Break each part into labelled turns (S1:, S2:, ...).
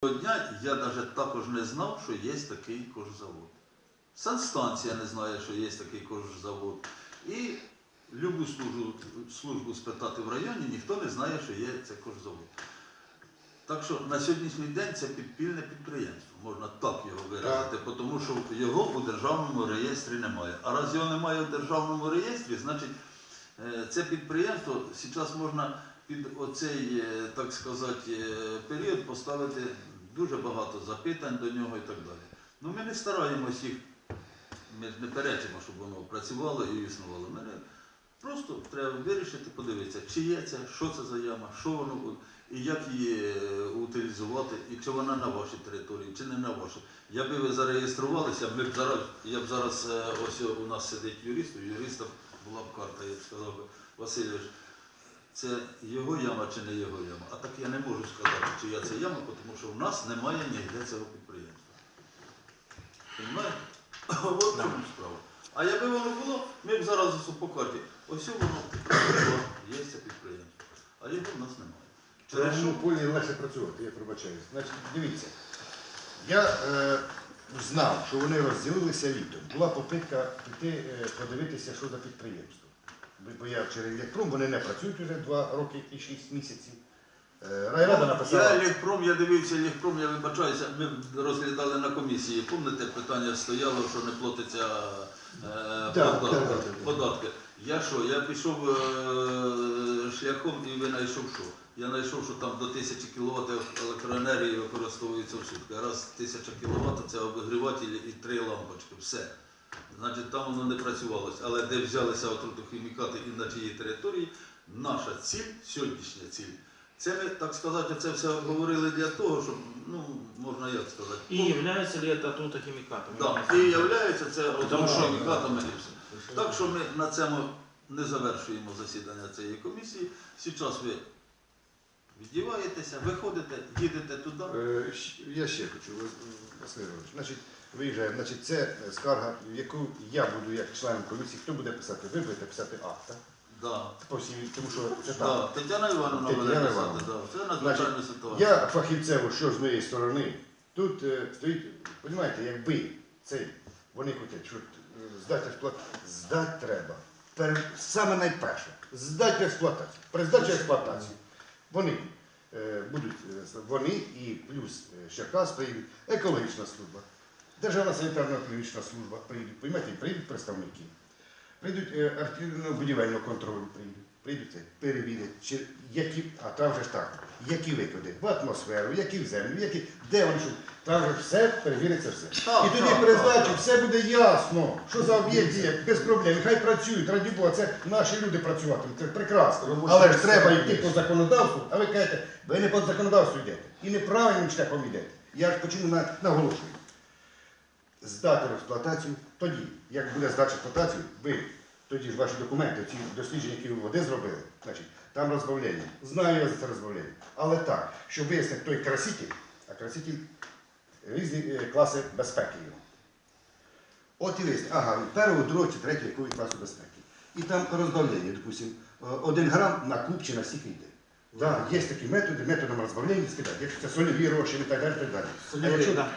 S1: Того дня я навіть також не знав, що є такий кожзавод. Санстанція не знає, що є такий кожзавод. І любу службу, службу спитати в районі, ніхто не знає, що є цей кожзавод. Так що на сьогоднішній день це підпільне підприємство, можна так його виразити, тому що його у державному реєстрі немає. А раз його немає в державному реєстрі, значить е, це підприємство зараз можна під оцей, е, так сказати, е, період поставити дуже багато запитань до нього і так далі. Ну ми не стараємось їх, ми не перечимо, щоб воно працювало і існувало. Ми Просто треба вирішити, подивитися, чи є це, що це за яма, що воно буде, і як її е, утилізувати, і чи вона на вашій території, чи не на вашій. Якби ви зареєструвалися, ми б зараз, я б зараз, е, ось у нас сидить юрист, у юриста була б карта, я б сказав Васильович, це його яма чи не його яма. А так я не можу сказати, чия це яма, тому що в нас немає ніде цього підприємства. Понимаєте? От чому справа. А якби воно було, ми б зараз по карті. Ось воно є це підприємство. А його в нас немає.
S2: Через
S1: що?
S2: монополії легше працювати, я пробачаюсь. Значить, дивіться, я е, знав, що вони розділилися літом. Була попитка піти е, подивитися, що за підприємство. Бо- я через Єлектром, вони не працюють вже два роки і шість місяців. Е, Райрада
S1: Я
S2: написала.
S1: Лігпром, я дивився Лігпром, я вибачаюся, ми розглядали на комісії. Пам'ятаєте, питання стояло, що не платиться е,
S2: Так,
S1: податки.
S2: так, так, так.
S1: податки. Я що, я пішов е, шляхом і ви знайшов що? Я знайшов, що там до 1000 кВт електроенергії використовується в сутки. Раз 1000 кВт це обігрівателі і три лампочки. Все. Значить, там воно не працювалося. Але де взялися отрутохімікати і на чиїй території, наша ціль, сьогоднішня ціль. Це ми, так сказати, це все говорили для того, щоб, ну, можна як сказати.
S3: И является ли это трутохимикатом?
S1: Да, і являється це отрутохімікатами і все. Так що ми на цьому не завершуємо засідання цієї комісії. Зараз ви віддіваєтеся, виходите, їдете туди.
S2: Е, Я ще хочу, Вас- Значить, виїжджаємо. Значить, це е, скарга, яку я буду як членом комісії. Хто буде писати? Ви будете писати акт, так?
S1: Да.
S2: По всій, тому що це
S1: Да.
S2: так.
S1: Тетяна Івановна
S2: Тетяна
S1: буде писати,
S2: Івановна.
S1: да. це надзвичайна ситуація.
S2: Я фахівцево, що з моєї сторони, тут е, стоїть, розумієте, якби цей, вони хочуть, що е, здати експлуатацію, здати треба. Пер, саме найперше, здати експлуатацію. При здачі в експлуатацію вони будуть, е, вони і плюс е, Черкас приїдуть, екологічна служба, Державна санітарно-екологічна служба приїдуть, розумієте, приїдуть представники. Прийдуть е, архітектурно-будівельного контролю, прийдуть, прийдуть це, перевірять, чи які, а там же ж так, які викиди, в атмосферу, які в землю, які, де вони що, там же все перевіриться все.
S1: Так,
S2: І тоді
S1: так,
S2: при
S1: так,
S2: здачі все буде ясно, що за об'єкт є, без проблем. Хай працюють, раді Бога, це наші люди працюватимуть, це прекрасно.
S4: Робочі
S2: Але ж
S4: місця
S2: треба
S4: є.
S2: йти по законодавству, а ви кажете, ви не по законодавству йдете. І неправильним шляхом йдете. Я ж почому на- наголошую здати в експлуатацію, тоді, як буде здача в експлуатацію, ви тоді ж ваші документи, ці дослідження, які ви води зробили, значить, там розбавлення. Знаю я за це розбавлення. Але так, щоб вияснити той краситель, а краситель різні е, класи безпеки його. От і вияснити, ага, першого, другого чи третього якої класу безпеки. І там розбавлення, допустимо, один грам на куб чи на стільки йде. Да, є такі методи, методом розбавлення скидати. Якщо це сольові розчини і так далі, так далі. А якщо,
S3: да.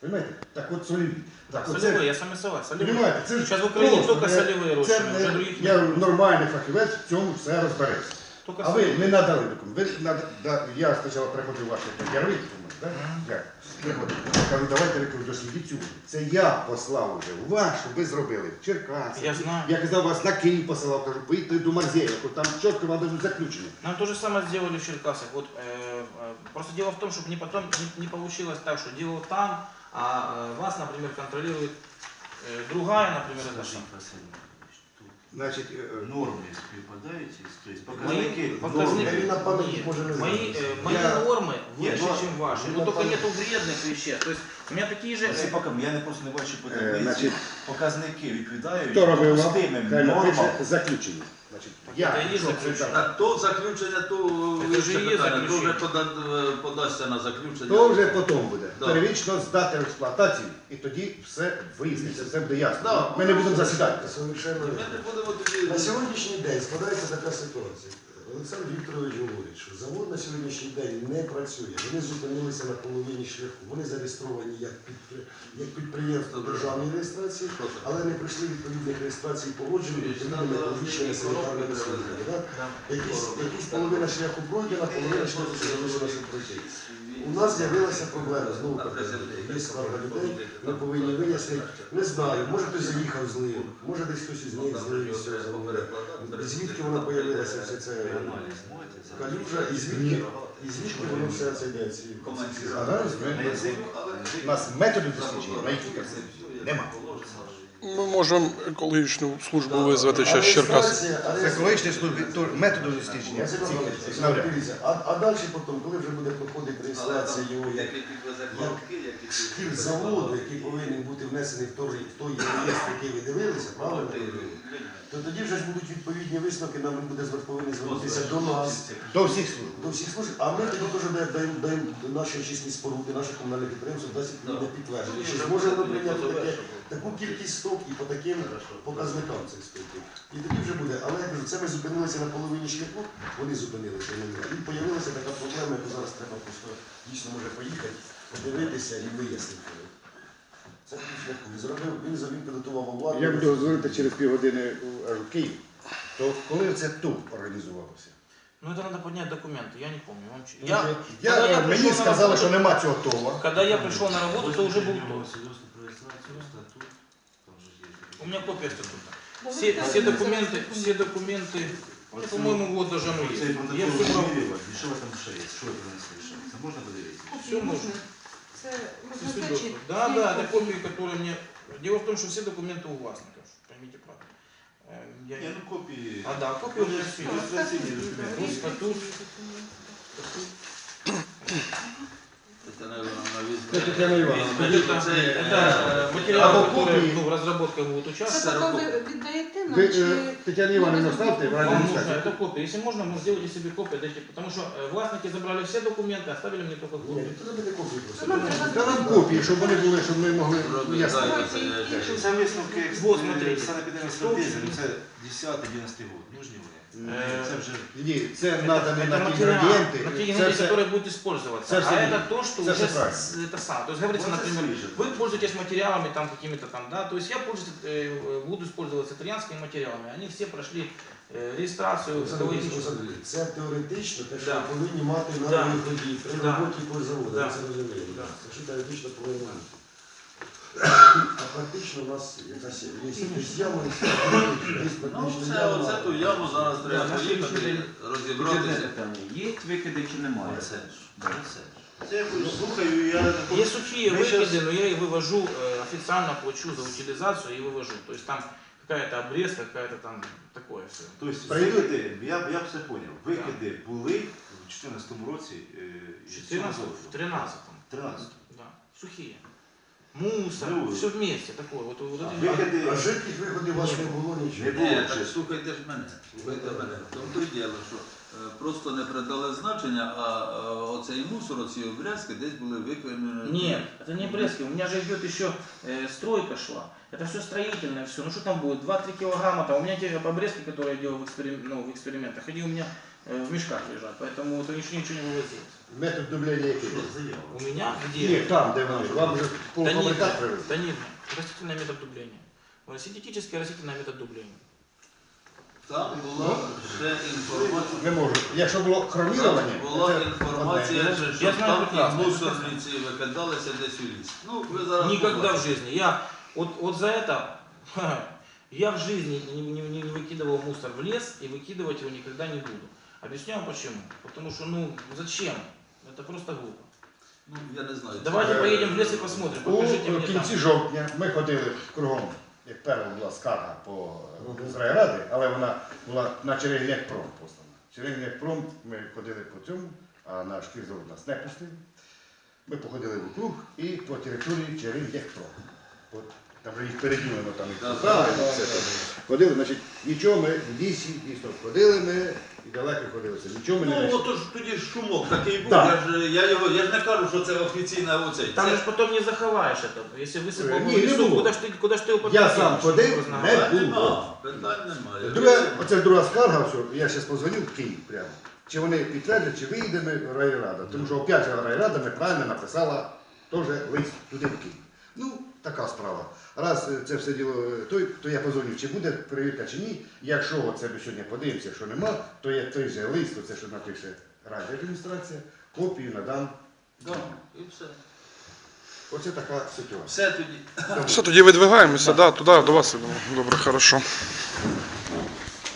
S2: Понимаете? Так от солеві. Так, от
S3: Солевые, я сам согласен. Солевые.
S2: Понимаєте, це ж
S3: Сейчас в Украине
S2: просто,
S3: только
S2: це-
S3: солевые
S2: це
S3: рощины,
S2: не-
S3: уже других
S2: Я
S3: нет.
S2: нормальний фахівець в цьому все розбереться.
S3: Только
S2: А ви
S3: солевые.
S2: не надали документ. Ви нада- да, я спочатку приходив ваше яровик, так? Як? Приходив. Кажу, давайте ви кажу, дослідіть цю. воду. Це я послав уже у вас, щоб ви зробили. Черкаси.
S3: Я знаю.
S2: Я казав, вас на Київ посилав, кажу, поїдьте до Марзєєва, там чітко вам дадуть заключення.
S3: Нам то же самое сделали в Черкасах. Вот, э, э, просто дело в том, чтобы не потом не, не получилось так, что дело там, а э, вас, например, контролирует э, другая, например, это
S4: Скажіть,
S3: сам.
S4: Василь Іванович, тут
S2: Значить, е, е,
S4: норми співпадають із тобто
S3: Мои
S4: показники
S3: показники,
S4: норми.
S2: на память
S3: нет,
S2: можно не
S3: мои,
S2: знать.
S3: э, мои
S2: Я-
S3: нормы
S4: Нет,
S3: выше,
S4: ну,
S3: чем ваши,
S2: я
S3: но
S2: на
S3: только
S2: память-
S3: нету вредных веществ. То есть у.
S4: Всі
S3: э,
S4: поки я не просто не бачу по
S2: Е,
S4: таблиці.
S2: значить,
S4: Показники відповідають
S2: хто робив вам?
S4: допустимим
S2: Хай
S4: нормам.
S2: заключення. Значить, я,
S3: це є
S2: що
S3: заключення.
S2: так.
S1: Так, то заключення, то
S3: Це ж є
S1: питання, то вже
S3: заключення.
S1: пода- подасться на заключення.
S2: То вже потім буде.
S1: Да.
S2: Первічно здати в експлуатацію, і тоді все виясниться, все буде ясно.
S1: Да.
S2: Ми не будемо засідати.
S5: Совершенно
S1: Ми будемо тоді.
S5: На сьогоднішній день складається така ситуація. Олександр Вікторович говорить, що завод на сьогоднішній день не працює. Вони зупинилися на половині шляху. Вони зареєстровані як, як підприємство державної реєстрації, але не пройшли відповідних реєстрацій погоджень відповідними екологічними санітарне службами. Якісь, половина шляху пройдена, половина шляху залишилася пройти. У нас з'явилася проблема, знову повторюю, є скарга людей, ми повинні вияснити. Не знаю, може хтось заїхав з ним, може десь хтось із них злив з цього заводу. Звідки вона з'явилася, все це калюжа і звідки, і звідки воно все це
S2: йдеться.
S4: Зараз
S2: ми-? У нас методи дослідження, на які нема.
S6: Ми можемо екологічну службу визвати ще з Черкас.
S2: екологічної служби то методу дослідження.
S5: А, а далі потім, коли вже буде проходити реєстрація його як шкіл заводу, який повинен бути внесений в той, реєстр, який ви дивилися, правильно? То тоді вже ж будуть відповідні висновки, нам буде повинні звернутися до нас,
S2: До всіх служб.
S5: до всіх служб, а ми тоді теж даємо, наші очисні споруди, наше комунальне підприємство дасть відповідне підтвердження. Чи зможе воно прийняти таке, таку кількість сток і по таким показникам цих стоків. І тоді вже буде. Але я кажу, це ми зупинилися на половині шляху, вони зупинилися не ми. І з'явилася така проблема, яку зараз треба просто дійсно може поїхати, подивитися і вияснити. Це він шляху. Він зробив, він, за- він підготував обладнання.
S2: Я буду дзвонити через півгодини у- аж у Київ. То коли це тут організувалося?
S3: Ну это надо поднять документы, я не помню. Вам ч-
S2: Ну,
S3: Я,
S2: вже-
S3: когда
S2: я,
S3: я
S2: мені
S3: пришел на
S2: сказали,
S3: работу-
S2: що нема цього това.
S3: когда я пришел на работу, то уже был то. У меня копия статута. Все, все документы, все документы, ну, по-моему, вот даже оно есть.
S4: Цей
S3: Я
S4: протокол
S3: все брал.
S4: вимірювати, і що ви там ще є? Що ви принесли ще? Це можна подивитися?
S3: Все можно.
S7: Це
S3: Все
S7: можна
S3: свидетельства.
S7: значить.
S3: Да, да, это копии, которые мне... Дело в том, что все документы у властников, поймите правильно. Э, Я...
S4: Ні, ну копії.
S3: А, да, копии у меня все есть.
S4: Реєстраційні документи.
S3: Ну, статут.
S1: Тетяна Івановна візьме.
S2: Це Тетяна Івановна.
S1: візьме
S3: Это,
S1: це,
S3: это
S1: е,
S3: материалы,
S2: Або
S3: которые
S2: копии.
S3: ну, в разработках будут
S7: Це
S3: участвовать.
S7: поки ви віддаєте нам
S2: Ви
S7: чи...
S2: е, Тетяні Івановні ставте в
S3: Вам нужно
S2: радіостанцію.
S3: это копия. Если можно, вы сделайте себе копию, дайте, потому что э, властники забрали все документы, оставили мне только
S5: Ні,
S3: копию.
S5: то робити копію просто.
S7: Нам треба
S2: Та нам копії, щоб вони були, щоб ми могли ясно.
S1: Розглядайте, це,
S4: Це висновки
S3: Вот, смотрите.
S4: санепідемекспертизи, ну це 10-11 год. Нужні вони?
S3: Е,
S4: Це вже
S2: Ні, це
S3: Это,
S2: надані
S3: это
S2: на ті
S3: материал,
S2: інгредієнти.
S3: на те
S2: Це
S3: ингредиенты,
S2: все
S3: которые будут использоваться.
S2: це все
S3: а
S2: вірно.
S3: это то, что
S2: Це
S3: уже
S2: все правильно.
S3: с- это самое. То есть говорится,
S4: Вот это
S3: например,
S4: свежее.
S3: вы пользуетесь материалами там какими-то там, да, то есть я пользуюсь, э, буду использоваться итальянскими материалами. Они все прошли э, регистрацию,
S5: Олександр Ильич,
S3: экологическую.
S5: Олександр Ильич, Це теоретично, те, що
S3: Да.
S5: ви повинні мати на
S3: Да.
S5: виході при
S3: Да.
S5: роботі по заводу.
S3: Да.
S5: Ми це розуміємо.
S3: Да.
S5: Це що теоретично повинно бути. А практично у нас якась є якась яма, є
S1: Ну,
S5: практично
S1: це, оце ту яму зараз
S8: Да,
S1: треба
S8: на
S1: поїхати,
S8: сьогоднішній день Одне
S1: розібратися.
S8: питання. Є викиди чи немає?
S1: Оце ж, оце ж.
S4: Це я слухаю, я не
S3: Є сухие
S4: Мы
S3: выкиды,
S4: щас-
S3: но я их вывожу, э, официально плачу за утилизацию и вывожу. То есть там какая-то обрезка, какая-то там такое все.
S4: Тобто
S2: Прийду-
S4: викиди, я, я все поняв. Викиди були в 2014 році. е,
S3: В
S4: із
S3: 14
S4: цього
S3: в 13
S4: 13.
S3: да. Сухие. Мусор,
S4: Ну,
S3: все вместе такое. Вот, вот
S4: а
S3: это-
S4: викиди-
S5: А жидких виходів у вас не було
S4: Не
S5: нічого.
S4: було.
S1: Ні, так слухайте ж мене, слухайте мене. В тому то й діло, що просто не придали значення, а е, оцей мусор, оці обрязки десь були викинені.
S3: Нет, это не обрезки. У меня же идет еще э, стройка шла. Это все строительное, все. Ну что там будет? 2-3 килограмма. Там. У меня те обрезки, которые я делал в, эксперим- ну, в экспериментах, они у меня э, в мешках лежат. Поэтому это ничего, ничего не вывозилось.
S2: метод дублення який?
S4: Заява.
S3: У меня где?
S2: Ні, там, де вони. Вам вже
S3: Да нет,
S2: полуфабрикат привезли.
S3: да нет, растительный метод дубления. Э, Синтетический растительный метод дубления.
S1: Там була ще інформація.
S2: Не можу. Якщо було хромірування,
S1: Була
S2: це
S1: інформація,
S2: одне.
S1: що, що
S3: Я знаю
S1: там
S3: прекрасно.
S1: і мусорниці викидалися десь у ліс. Ну, ви зараз
S3: Никогда в
S1: побачите.
S3: жизни. Я вот, вот за это я в жизни не, не- не- не выкидывал мусор в лес и выкидывать его никогда не буду. Объясню вам почему. Потому что, ну, зачем? Это просто глупо.
S1: Ну, я не знаю.
S3: Давайте
S2: Е,
S3: поедем в лес и посмотрим.
S2: У
S3: Покажите мне там.
S2: кінці жовтня ми ходили кругом, як перша була скарга по райради, але вона була на Черегнякпром послана. Черегнякпром ми ходили по цьому, а на шкірзавод нас не пустив. Ми походили в округ і по території Черегнякпром. От там вже їх переділено там і
S1: Да,
S2: туди,
S1: да,
S2: і все там. Ходили, значить, нічого ми в лісі, дійсно, ходили ми і далеко ходили. Це Нічого ми не
S1: Ну,
S2: знайшли.
S1: от ж тоді ж шумок такий був.
S2: Да.
S1: Я, ж, я, його, я ж не кажу, що це офіційна оцей.
S3: Там
S1: Це-
S3: же ж потом не заховаешь это. Если высыпал
S2: Э,
S3: в
S2: не, не
S3: лесу,
S2: было.
S3: куда ж ты, куда ж ты его
S2: Я
S3: подвозишь,
S2: сам
S3: чтобы
S2: ходил,
S3: разновать?
S2: не
S1: Питань
S2: було.
S1: нема, питань немає.
S2: Друге, оце друга скарга, все, я зараз позвоню в Київ прямо. Чи вони підтвердять, чи вийде ми райрада. Тому що опять же райрада неправильно написала теж лист туди в Київ. Ну, така справа. Раз е, це все діло е, той, то я позвонив, чи буде перевірка чи ні. Якщо це ми сьогодні подивимося, що нема, то я той же лист, це що напише райдержадміністрація, копію надам.
S1: Да, і все.
S2: Оце така ситуація.
S1: Все тоді.
S6: Все, тоді видвигаємося, да, туди, до вас. Добре, хорошо.